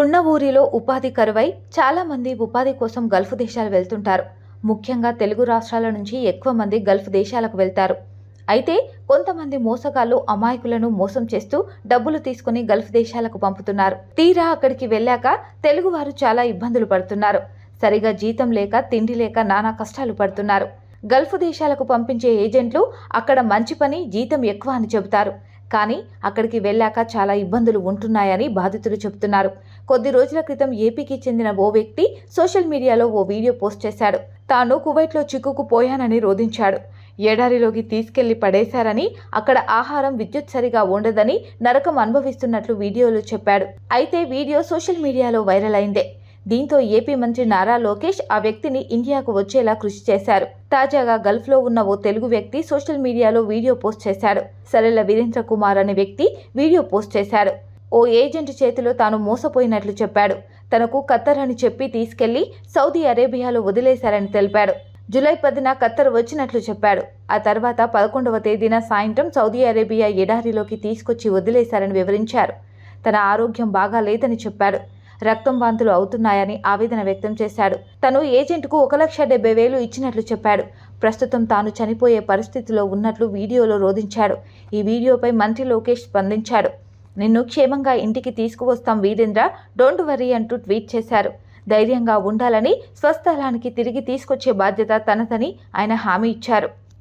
ఉన్న ఊరిలో ఉపాధి కరువై చాలామంది ఉపాధి కోసం గల్ఫ్ దేశాలు వెళ్తుంటారు. ముఖ్యంగా తెలుగు రాష్ట్రాల నుంచి ఎక్కువ మంది గల్ఫ్ దేశాలకు వెళ్తారు. అయితే కొంతమంది మోసగాళ్ళు అమాయకులను మోసం చేస్తూ డబ్బులు తీసుకుని గల్ఫ్ దేశాలకు పంపుతున్నారు. తీరా అక్కడికి వెళ్ళాక తెలుగువారు చాలా ఇబ్బందులు పడుతున్నారు. సరిగా జీతం లేక తిండి లేక నానా కష్టాలు పడుతున్నారు. గల్ఫ్ దేశాలకు పంపించే ఏజెంట్లు అక్కడ మంచి పని జీతం ఎక్కువ అని చెబుతారు. కానీ అక్కడికి వెళ్ళాక చాలా ఇబ్బందులు ఉంటున్నాయని బాధితులు చెబుతున్నారు. కొద్ది రోజుల క్రితం ఏపీకి చెందిన ఓ వ్యక్తి సోషల్ మీడియాలో ఓ వీడియో పోస్ట్ చేశాడు. తాను కువైట్లో చిక్కుకుపోయానని రోధించాడు. ఏడారిలోకి తీసుకెళ్ళి పడేశారని అక్కడ ఆహారం విద్యుత్ సరిగా ఉండదని నరకం అనుభవిస్తున్నట్లు వీడియోలో చెప్పాడు. అయితే వీడియో సోషల్ మీడియాలో వైరల్ అయిందే. దీంతో ఏపీ మంత్రి నారా లోకేష్ ఆ వ్యక్తిని ఇండియాకు వచ్చేలా కృషి చేశారు. తాజాగా గల్ఫ్లో ఉన్న ఓ తెలుగు వ్యక్తి సోషల్ మీడియాలో వీడియో పోస్ట్ చేశాడు. సరెల వీరేంద్ర కుమార్ అనే వ్యక్తి వీడియో పోస్ట్ చేశాడు. ఓ ఏజెంట్ చేతిలో తాను మోసపోయినట్లు చెప్పాడు. తనకు ఖత్తర్ అని చెప్పి తీసుకెళ్ళి సౌదీ అరేబియాలో వదిలేశారని తెలిపాడు. జూలై పదిన ఖత్తర్ వచ్చినట్లు చెప్పాడు. ఆ తర్వాత పదకొండవ తేదీన సాయంత్రం సౌదీ అరేబియా ఎడారిలోకి తీసుకొచ్చి వదిలేశారని వివరించారు. తన ఆరోగ్యం బాగా లేదని చెప్పాడు. రక్తం వాంతులు అవుతున్నాయని ఆవేదన వ్యక్తం చేశాడు. తను ఏజెంట్కు ఒక లక్ష డెబ్బై వేలు ఇచ్చినట్లు చెప్పాడు. ప్రస్తుతం తాను చనిపోయే పరిస్థితిలో ఉన్నట్లు వీడియోలో రోధించాడు. ఈ వీడియోపై మంత్రి లోకేష్ స్పందించాడు. నిన్ను క్షేమంగా ఇంటికి తీసుకువస్తాం వీరేంద్ర డోంట్ వరీ అంటూ ట్వీట్ చేశారు. ధైర్యంగా ఉండాలని స్వస్థలానికి తిరిగి తీసుకొచ్చే బాధ్యత తనదని ఆయన హామీ ఇచ్చారు.